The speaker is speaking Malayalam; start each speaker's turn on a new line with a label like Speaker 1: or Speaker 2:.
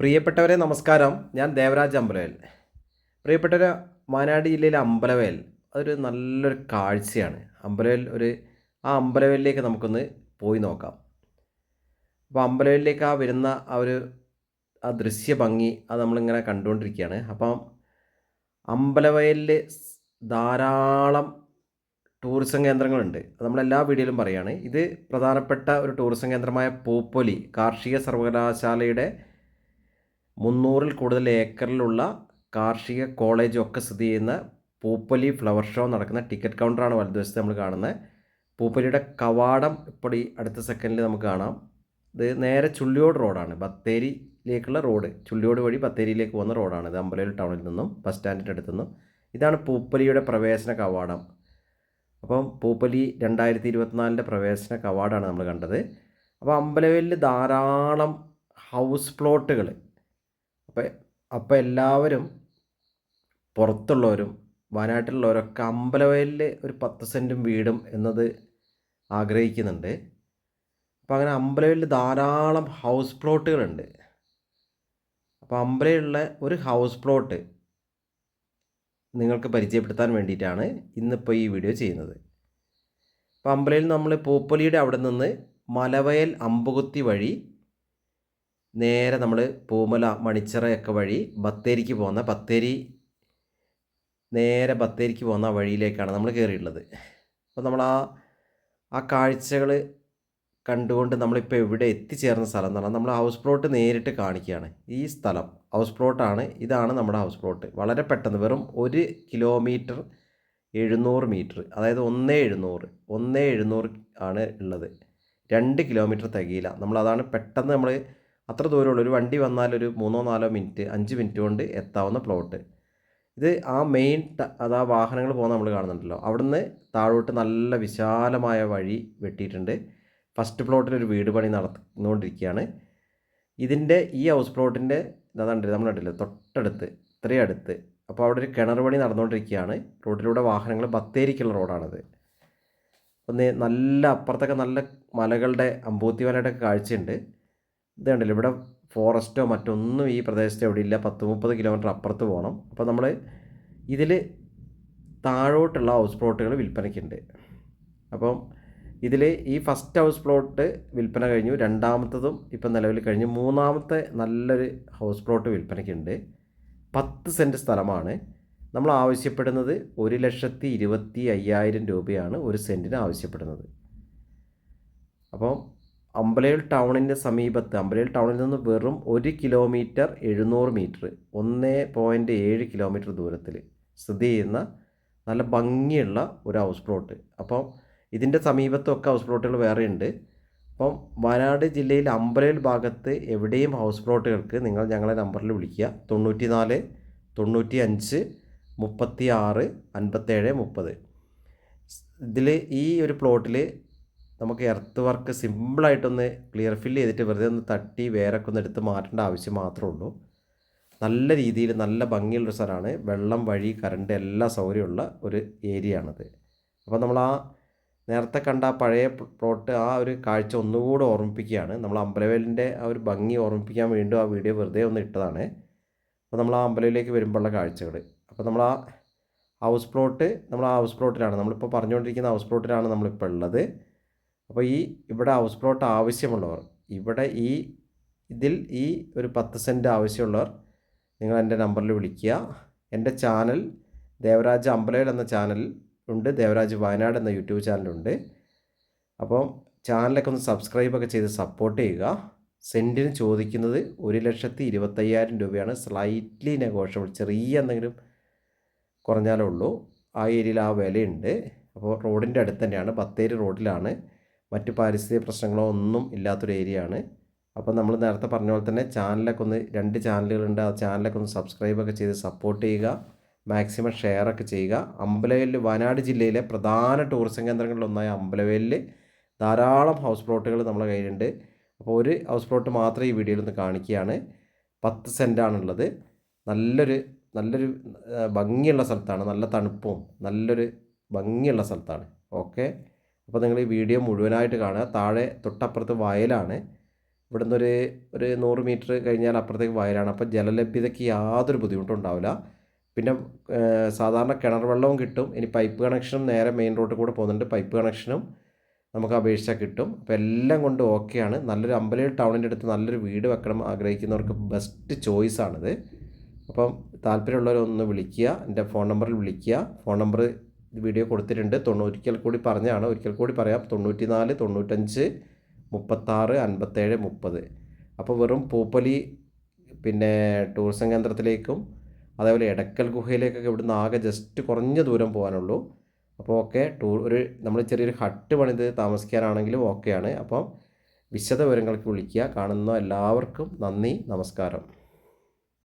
Speaker 1: പ്രിയപ്പെട്ടവരെ നമസ്കാരം. ഞാൻ ദേവരാജ് അമ്പലവേൽ പ്രിയപ്പെട്ടവരെ വയനാട് ജില്ലയിലെ അമ്പലവേൽ അതൊരു നല്ലൊരു കാഴ്ചയാണ്. അമ്പലവേൽ ഒരു ആ അമ്പലവേലിലേക്ക് നമുക്കൊന്ന് പോയി നോക്കാം. അപ്പോൾ അമ്പലവേലിലേക്ക് ആ വരുന്ന ആ ഒരു ആ ദൃശ്യ ഭംഗി അത് നമ്മളിങ്ങനെ കണ്ടുകൊണ്ടിരിക്കുകയാണ്. അപ്പം അമ്പലവയലിൽ ധാരാളം ടൂറിസം കേന്ദ്രങ്ങളുണ്ട്. അത് നമ്മളെല്ലാ വീഡിയോയിലും പറയുകയാണ് ഇത് പ്രധാനപ്പെട്ട ഒരു ടൂറിസം കേന്ദ്രമായ പൂപ്പൊലി കാർഷിക സർവകലാശാലയുടെ മുന്നൂറിൽ കൂടുതൽ ഏക്കറിലുള്ള കാർഷിക കോളേജും ഒക്കെ സ്ഥിതി ചെയ്യുന്ന പൂപ്പലി ഫ്ലവർ ഷോ നടക്കുന്ന ടിക്കറ്റ് കൗണ്ടറാണ് വലതുവശത്ത് നമ്മൾ കാണുന്നത്. പൂപ്പലിയുടെ കവാടം ഇപ്പോൾ ഈ അടുത്ത സെക്കൻഡിൽ നമുക്ക് കാണാം. ഇത് നേരെ ചുള്ളിയോട് റോഡാണ് ബത്തേരിയിലേക്കുള്ള റോഡ് ചുള്ളിയോട് വഴി ബത്തേരിയിലേക്ക് പോകുന്ന റോഡാണ് ഇത് അമ്പലയിൽ ടൗണിൽ നിന്നും ബസ് സ്റ്റാൻഡിന്റെ അടുത്തു നിന്നും. ഇതാണ് പൂപ്പലിയുടെ പ്രവേശന കവാടം. അപ്പം പൂപ്പലി രണ്ടായിരത്തി ഇരുപത്തിനാലിന്റെ പ്രവേശന കവാടമാണ് നമ്മൾ കണ്ടത്. അപ്പോൾ അമ്പലവയലിൽ ധാരാളം ഹൗസ് പ്ലോട്ടുകൾ അപ്പോൾ അപ്പം എല്ലാവരും പുറത്തുള്ളവരും വയനാട്ടിലുള്ളവരൊക്കെ അമ്പലവയലിൽ ഒരു പത്ത് സെന്റും വീടും എന്നത് ആഗ്രഹിക്കുന്നുണ്ട്. അപ്പം അങ്ങനെ അമ്പലവയലിൽ ധാരാളം ഹൗസ് പ്ലോട്ടുകളുണ്ട് അപ്പോൾ അമ്പലയിലുള്ള ഒരു ഹൗസ് പ്ലോട്ട് നിങ്ങൾക്ക് പരിചയപ്പെടുത്താൻ വേണ്ടിയിട്ടാണ് ഇന്നിപ്പോൾ ഈ വീഡിയോ ചെയ്യുന്നത്. അപ്പോൾ അമ്പലയിൽ നമ്മൾ പൂപ്പൊലിയുടെ അവിടെ നിന്ന് മലവയൽ അമ്പുകുത്തി വഴി നേരെ നമ്മൾ പൂമല മണിച്ചിറയൊക്കെ വഴി ബത്തേരിക്ക് പോകുന്ന ബത്തേരി നേരെ ബത്തേരിക്ക് പോകുന്ന വഴിയിലേക്കാണ് നമ്മൾ കയറിയിട്ടുള്ളത് അപ്പോൾ നമ്മൾ ആ ആ കാഴ്ചകൾ കണ്ടുകൊണ്ട് നമ്മളിപ്പോൾ എവിടെ എത്തിച്ചേർന്ന സ്ഥലം എന്ന് പറഞ്ഞാൽ നമ്മൾ ഹൗസ് പ്ലോട്ട് നേരിട്ട് കാണിക്കുകയാണ്. ഈ സ്ഥലം ഹൗസ് പ്ലോട്ടാണ് ഇതാണ് നമ്മുടെ ഹൗസ് പ്ലോട്ട് വളരെ പെട്ടെന്ന് വെറും ഒരു കിലോമീറ്റർ എഴുന്നൂറ് മീറ്റർ അതായത് ഒന്നേ എഴുന്നൂറ് ഒന്നേ എഴുന്നൂറ് ആണ് ഉള്ളത്. രണ്ട് കിലോമീറ്റർ തികയില്ല. നമ്മളതാണ് പെട്ടെന്ന് നമ്മൾ അത്ര ദൂരമുള്ള. ഒരു വണ്ടി വന്നാൽ ഒരു മൂന്നോ നാലോ മിനിറ്റ് അഞ്ച് മിനിറ്റ് കൊണ്ട് എത്താവുന്ന പ്ലോട്ട് ഇത് ആ മെയിൻ അത് ആ വാഹനങ്ങൾ പോകുന്ന നമ്മൾ കാണുന്നുണ്ടല്ലോ. അവിടുന്ന് താഴോട്ട് നല്ല വിശാലമായ വഴി വെട്ടിയിട്ടുണ്ട്. ഫസ്റ്റ് പ്ലോട്ടിൽ ഒരു വീട് പണി നടന്നുകൊണ്ടിരിക്കുകയാണ്. ഇതിന്റെ ഈ ഹൗസ് പ്ലോട്ടിന്റെ അതാണ്ട് നമ്മൾ കണ്ടില്ലേ തൊട്ടടുത്ത് ഇത്രയും അടുത്ത്. അപ്പോൾ അവിടെ ഒരു കിണർ പണി നടന്നുകൊണ്ടിരിക്കുകയാണ്. റോഡിലൂടെ വാഹനങ്ങൾ ബത്തേരിക്കുള്ള റോഡാണത്. ഒന്ന് നല്ല അപ്പുറത്തൊക്കെ നല്ല മലകളുടെ അമ്പൂത്തി മലയുടെ കാഴ്ചയുണ്ട്. ഇത് കണ്ടില്ല? ഇവിടെ ഫോറസ്റ്റോ മറ്റൊന്നും ഈ പ്രദേശത്ത് എവിടെ ഇല്ല പത്ത് മുപ്പത് കിലോമീറ്റർ അപ്പുറത്ത് പോകണം. അപ്പോൾ നമ്മൾ ഇതിൽ താഴോട്ടുള്ള ഹൗസ് പ്ലോട്ടുകൾ വിൽപ്പനയ്ക്കുണ്ട്. അപ്പം ഇതിൽ ഈ ഫസ്റ്റ് ഹൗസ് പ്ലോട്ട് വിൽപ്പന കഴിഞ്ഞു രണ്ടാമത്തതും ഇപ്പം നിലവിൽ കഴിഞ്ഞു. മൂന്നാമത്തെ നല്ലൊരു ഹൗസ് പ്ലോട്ട് വിൽപ്പനയ്ക്കുണ്ട്. പത്ത് സെന്റ് സ്ഥലമാണ്. നമ്മൾ ആവശ്യപ്പെടുന്നത് ഒരു ലക്ഷത്തി ഇരുപത്തി അയ്യായിരം രൂപയാണ് ഒരു സെന്റിന് ആവശ്യപ്പെടുന്നത്. അപ്പം അമ്പലയിൽ ടൗണിന്റെ സമീപത്ത് അമ്പലയിൽ ടൗണിൽ നിന്ന് വെറും ഒരു കിലോമീറ്റർ എഴുന്നൂറ് മീറ്റർ ഒന്ന് പോയിന്റ് ഏഴ് കിലോമീറ്റർ ദൂരത്തിൽ സ്ഥിതി ചെയ്യുന്ന നല്ല ഭംഗിയുള്ള ഒരു ഹൗസ് പ്ലോട്ട് അപ്പം ഇതിന്റെ സമീപത്തൊക്കെ ഹൗസ് പ്ലോട്ടുകൾ വേറെ ഉണ്ട്. അപ്പം വയനാട് ജില്ലയിൽ അമ്പലയിൽ ഭാഗത്ത് എവിടെയും ഹൗസ് പ്ലോട്ടുകൾക്ക് നിങ്ങൾ ഞങ്ങളെ നമ്പറിൽ വിളിക്കുക. തൊണ്ണൂറ്റി നാല് തൊണ്ണൂറ്റി അഞ്ച് മുപ്പത്തി ആറ് അൻപത്തേഴ് മുപ്പത്. ഇതിൽ ഈ ഒരു പ്ലോട്ടിൽ നമുക്ക് എർത്ത് വർക്ക് സിമ്പിളായിട്ടൊന്ന് ക്ലിയർ ഫില്ല് ചെയ്തിട്ട് വെറുതെ ഒന്ന് തട്ടി വേരൊക്കെ ഒന്ന് എടുത്ത് മാറ്റേണ്ട ആവശ്യം മാത്രമേ ഉള്ളൂ. നല്ല രീതിയിൽ നല്ല ഭംഗിയുള്ളൊരു സ്ഥലമാണ്. വെള്ളം വഴി കറണ്ട് എല്ലാ സൗകര്യമുള്ള ഒരു ഏരിയ ആണത്. അപ്പോൾ നമ്മൾ ആ നേരത്തെ കണ്ട ആ പഴയ പ്ലോട്ട് ആ ഒരു കാഴ്ച ഒന്നുകൂടെ ഓർമ്മിപ്പിക്കുകയാണ്. നമ്മൾ അമ്പലവേലിന്റെ ആ ഒരു ഭംഗി ഓർമ്മിപ്പിക്കാൻ വീണ്ടും ആ വീഡിയോ വെറുതെ ഒന്ന് ഇട്ടതാണ്. അപ്പോൾ നമ്മൾ ആ അമ്പലവിലേക്ക് വരുമ്പോഴുള്ള കാഴ്ചകൾ. അപ്പോൾ നമ്മൾ ആ ഹൗസ് പ്ലോട്ട് നമ്മൾ ആ ഹൗസ് പ്ലോട്ടിലാണ് നമ്മളിപ്പോൾ പറഞ്ഞുകൊണ്ടിരിക്കുന്ന ഹൗസ് പ്ലോട്ടിലാണ് നമ്മളിപ്പോൾ ഉള്ളത്. അപ്പോൾ ഈ ഇവിടെ ഹൗസ് പ്ലോട്ട് ആവശ്യമുള്ളവർ ഇവിടെ ഈ ഇതിൽ ഈ ഒരു പത്ത് സെന്റ് ആവശ്യമുള്ളവർ നിങ്ങൾ എന്റെ നമ്പറിൽ വിളിക്കുക. എന്റെ ചാനൽ ദേവരാജ് അമ്പലയിൽ എന്ന ചാനൽ ഉണ്ട് ദേവരാജ് വയനാട് എന്ന യൂട്യൂബ് ചാനലുണ്ട് അപ്പം ചാനലൊക്കെ ഒന്ന് സബ്സ്ക്രൈബൊക്കെ ചെയ്ത് സപ്പോർട്ട് ചെയ്യുക. സെന്റിന് ചോദിക്കുന്നത് ഒരു ലക്ഷത്തി ഇരുപത്തയ്യായിരം രൂപയാണ്. സ്ലൈറ്റ്ലി നെഗോഷ്യബിൾ ചെറിയ എന്തെങ്കിലും കുറഞ്ഞാലേ ഉള്ളൂ. ആ ഏരിയയിൽ ആ വിലയുണ്ട്. അപ്പോൾ റോഡിന്റെ അടുത്ത് തന്നെയാണ് ബത്തേരി റോഡിലാണ് മറ്റ് പാരിസ്ഥിതിക പ്രശ്നങ്ങളോ ഒന്നും ഇല്ലാത്തൊരു ഏരിയ ആണ്. അപ്പോൾ നമ്മൾ നേരത്തെ പറഞ്ഞ പോലെ തന്നെ ചാനലൊക്കെ ഒന്ന് രണ്ട് ചാനലുകളുണ്ട് ആ ചാനലൊക്കെ ഒന്ന് സബ്സ്ക്രൈബൊക്കെ ചെയ്ത് സപ്പോർട്ട് ചെയ്യുക. മാക്സിമം ഷെയറൊക്കെ ചെയ്യുക. അമ്പലവേലിൽ വയനാട് ജില്ലയിലെ പ്രധാന ടൂറിസം കേന്ദ്രങ്ങളിലൊന്നായ അമ്പലവേലിൽ ധാരാളം ഹൗസ് പ്ലോട്ടുകൾ നമ്മളെ കയ്യിലുണ്ട്. അപ്പോൾ ഒരു ഹൗസ് പ്ലോട്ട് മാത്രമേ ഈ വീഡിയോയിൽ ഒന്ന് കാണിക്കുകയാണ്. പത്ത് സെന്റാണുള്ളത് നല്ലൊരു നല്ലൊരു ഭംഗിയുള്ള സ്ഥലത്താണ്. നല്ല തണുപ്പും നല്ലൊരു ഭംഗിയുള്ള സ്ഥലത്താണ്. ഓക്കെ അപ്പോൾ നിങ്ങൾ ഈ വീഡിയോ മുഴുവനായിട്ട് കാണുക. താഴെ തൊട്ടപ്പുറത്ത് വയലാണ്. ഇവിടെ നിന്നൊരു ഒരു നൂറ് മീറ്റർ കഴിഞ്ഞാൽ അപ്പുറത്തേക്ക് വയലാണ്. അപ്പോൾ ജലലഭ്യതയ്ക്ക് യാതൊരു ബുദ്ധിമുട്ടും ഉണ്ടാവില്ല. പിന്നെ സാധാരണ കിണർ വെള്ളവും കിട്ടും. ഇനി പൈപ്പ് കണക്ഷനും നേരെ മെയിൻ റോഡിൽ കൂടെ പോകുന്നുണ്ട്. പൈപ്പ് കണക്ഷനും നമുക്ക് അപേക്ഷിച്ചാൽ കിട്ടും. അപ്പോൾ എല്ലാം കൊണ്ട് ഓക്കെയാണ് നല്ലൊരു അമ്പലയിൽ ടൗണിന്റെ അടുത്ത് നല്ലൊരു വീട് വെക്കണം ആഗ്രഹിക്കുന്നവർക്ക് ബെസ്റ്റ് ചോയ്സ് ചോയ്സാണിത് അപ്പം താല്പര്യമുള്ളവരൊന്ന് വിളിക്കുക. എന്റെ ഫോൺ നമ്പറിൽ വിളിക്കുക. ഫോൺ നമ്പർ വീഡിയോ കൊടുത്തിട്ടുണ്ട്. തൊണ്ണൂറ്റിക്കൽ കൂടി പറഞ്ഞാണ് ഒരിക്കൽ കൂടി പറയാം. തൊണ്ണൂറ്റി നാല് തൊണ്ണൂറ്റഞ്ച് മുപ്പത്താറ് അൻപത്തേഴ് മുപ്പത്. അപ്പോൾ വെറും പൂപ്പലി പിന്നെ ടൂറിസം കേന്ദ്രത്തിലേക്കും അതേപോലെ എടക്കൽ ഗുഹയിലേക്കൊക്കെ ഇവിടുന്ന് ആകെ ജസ്റ്റ് കുറഞ്ഞ ദൂരം പോകാനുള്ളൂ. അപ്പോൾ ഓക്കെ ടൂർ ഒരു നമ്മൾ ചെറിയൊരു ഹട്ട് പണിത് താമസിക്കാനാണെങ്കിലും ഓക്കെയാണ്. അപ്പം വിശദ വിവരങ്ങൾക്ക് വിളിക്കുക. കാണുന്ന എല്ലാവർക്കും നന്ദി നമസ്കാരം.